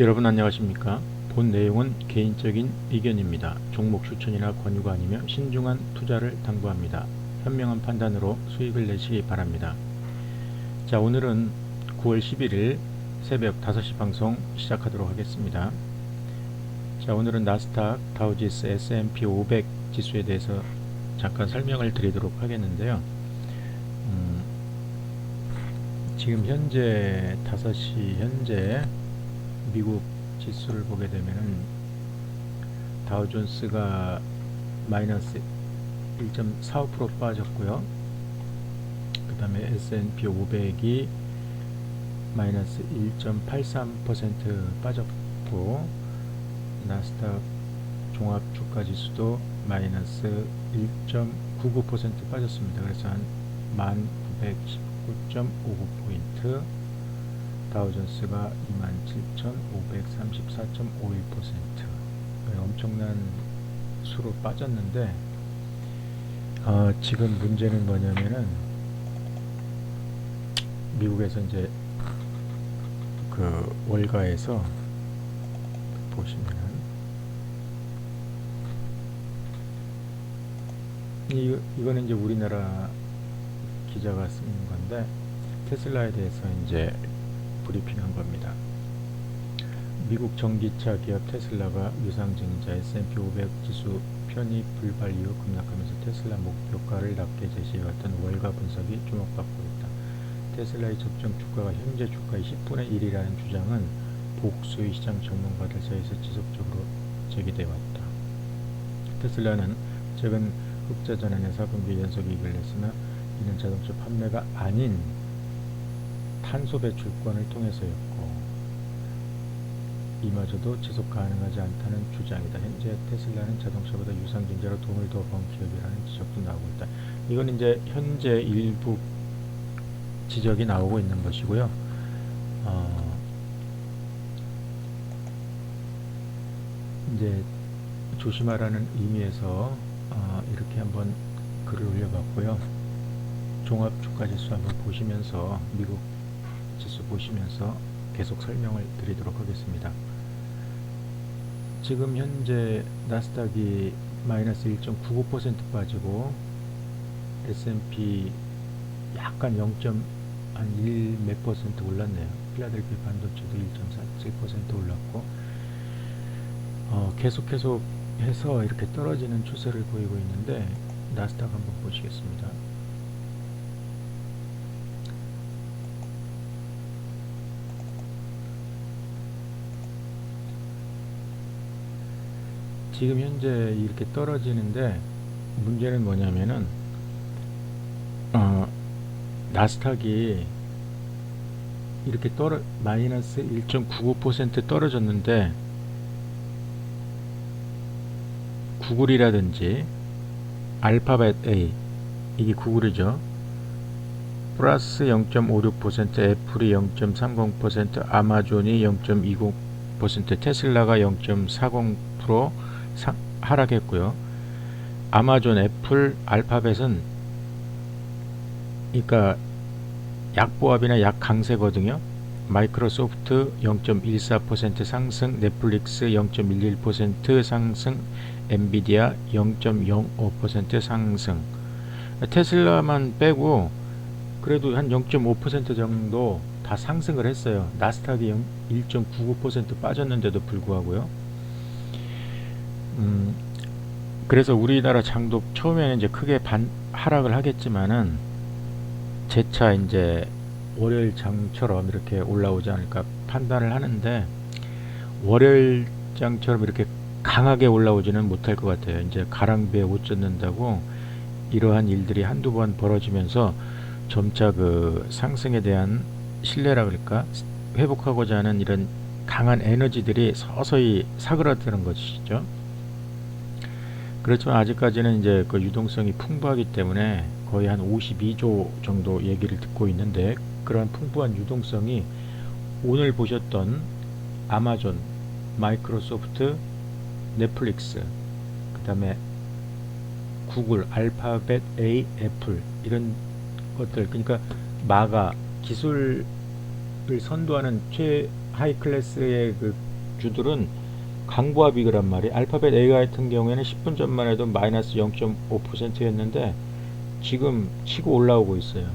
여러분 안녕하십니까? 본 내용은 개인적인 의견입니다. 종목 추천이나 권유가 아니며 신중한 투자를 당부합니다. 현명한 판단으로 수익을 내시기 바랍니다. 자, 오늘은 9월 11일 새벽 5시 방송 시작하도록 하겠습니다. 자, 오늘은 나스닥, 다우지스, S&P 500 지수에 대해서 잠깐 설명을 드리도록 하겠는데요. 음, 지금 현재 5시 현재 미국 지수를 보게 되면은 다우존스가 마이너스 1.45% 빠졌고요. 그 다음에 S&P 500이 마이너스 1.83% 빠졌고 나스닥 종합 주가 지수도 마이너스 1.99% 빠졌습니다. 그래서 한 1919.59포인트 다우존스가 27,534.51% 엄청난 수로 빠졌는데 어, 지금 문제는 뭐냐면은 미국에서 이제 그 월가에서 보시면은 이, 이거는 이제 우리나라 기자가 쓴 건데 테슬라에 대해서 이제 브리핑한 겁니다. 미국 전기차 기업 테슬라가 유상증자 S&P 500 지수 편입 불발 이후 급락하면서 테슬라 목표가를 낮게 제시해왔던 월가 분석이 주목받고 있다. 테슬라의 적정 주가가 현재 주가의 10분의 1이라는 주장은 복수의 시장 전문가들 사이에서 지속적으로 제기돼 왔다. 테슬라는 최근 흑자 전환의 4분기 연속 이익을 냈으나 이는 자동차 판매가 아닌 탄소 배출권을 통해서였고 이마저도 지속 가능하지 않다는 주장이다. 현재 테슬라는 자동차보다 유상증자로 돈을 더 번 기업이라는 지적도 나오고 있다. 이건 이제 현재 일부 지적이 나오고 있는 것이고요. 어, 이제 조심하라는 의미에서 어, 이렇게 한번 글을 올려봤고요. 종합 주가 지수 한번 보시면서 미국 지수 보시면서 계속 설명을 드리도록 하겠습니다. 지금 현재 나스닥이 마이너스 1.99% 빠지고 S&P 약간 0.1몇 퍼센트 올랐네요. 필라델피아 반도체도 1.47% 올랐고 어, 계속 계속 해서 이렇게 떨어지는 추세를 보이고 있는데 나스닥 한번 보시겠습니다. 지금 현재 이렇게 떨어지는데 문제는 뭐냐면은 어, 나스닥이 이렇게 떨어 마이너스 1.99% 떨어졌는데 구글이라든지 알파벳 A 이게 구글이죠. 플러스 0.56% 애플이 0.30% 아마존이 0.20% 테슬라가 0.40% 상, 하락했고요. 아마존, 애플, 알파벳은 그러니까 약보합이나 약강세거든요. 마이크로소프트 0.14% 상승, 넷플릭스 0.11% 상승, 엔비디아 0.05% 상승. 테슬라만 빼고 그래도 한 0.5% 정도 다 상승을 했어요. 나스닥이 1.99% 빠졌는데도 불구하고요. 음, 그래서 우리나라 장도 처음에는 이제 크게 반 하락을 하겠지만은 재차 이제 월요일 장처럼 이렇게 올라오지 않을까 판단을 하는데 월요일 장처럼 이렇게 강하게 올라오지는 못할 것 같아요. 이제 가랑비에 옷 젖는다고 이러한 일들이 한두 번 벌어지면서 점차 그 상승에 대한 신뢰라 그럴까 회복하고자 하는 이런 강한 에너지들이 서서히 사그라드는 것이죠. 그렇지만 아직까지는 이제 그 유동성이 풍부하기 때문에 거의 한 52조 정도 얘기를 듣고 있는데 그러한 풍부한 유동성이 오늘 보셨던 아마존, 마이크로소프트, 넷플릭스, 그 다음에 구글, 알파벳, A, 애플 이런 것들 그러니까 마가 기술을 선도하는 최 하이 클래스의 그 주들은 강보합이란 말이 알파벳 A 같은 경우에는 10분 전만 해도 마이너스 0.5%였는데 지금 치고 올라오고 있어요.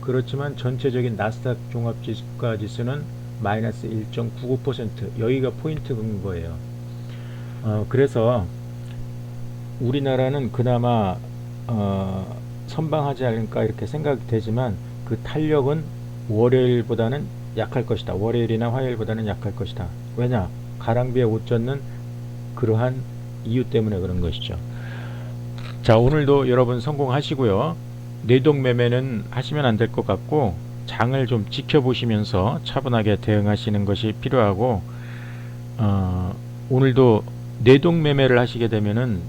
그렇지만 전체적인 나스닥 종합지수가 지수는 마이너스 1.99% 여기가 포인트인 거예요. 어, 그래서 우리나라는 그나마 어, 선방하지 않을까 이렇게 생각이 되지만 그 탄력은 월요일보다는 약할 것이다. 월요일이나 화요일보다는 약할 것이다. 왜냐? 가랑비에 옷 젖는 그러한 이유 때문에 그런 것이죠. 자, 오늘도 여러분 성공하시고요. 뇌동 매매는 하시면 안 될 것 같고 장을 좀 지켜보시면서 차분하게 대응하시는 것이 필요하고 어, 오늘도 뇌동 매매를 하시게 되면은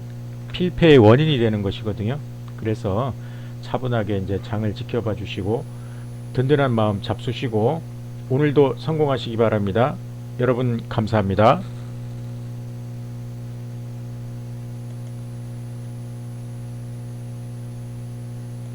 필패의 원인이 되는 것이거든요. 그래서 차분하게 이제 장을 지켜봐 주시고 든든한 마음 잡수시고 오늘도 성공하시기 바랍니다. 여러분 감사합니다.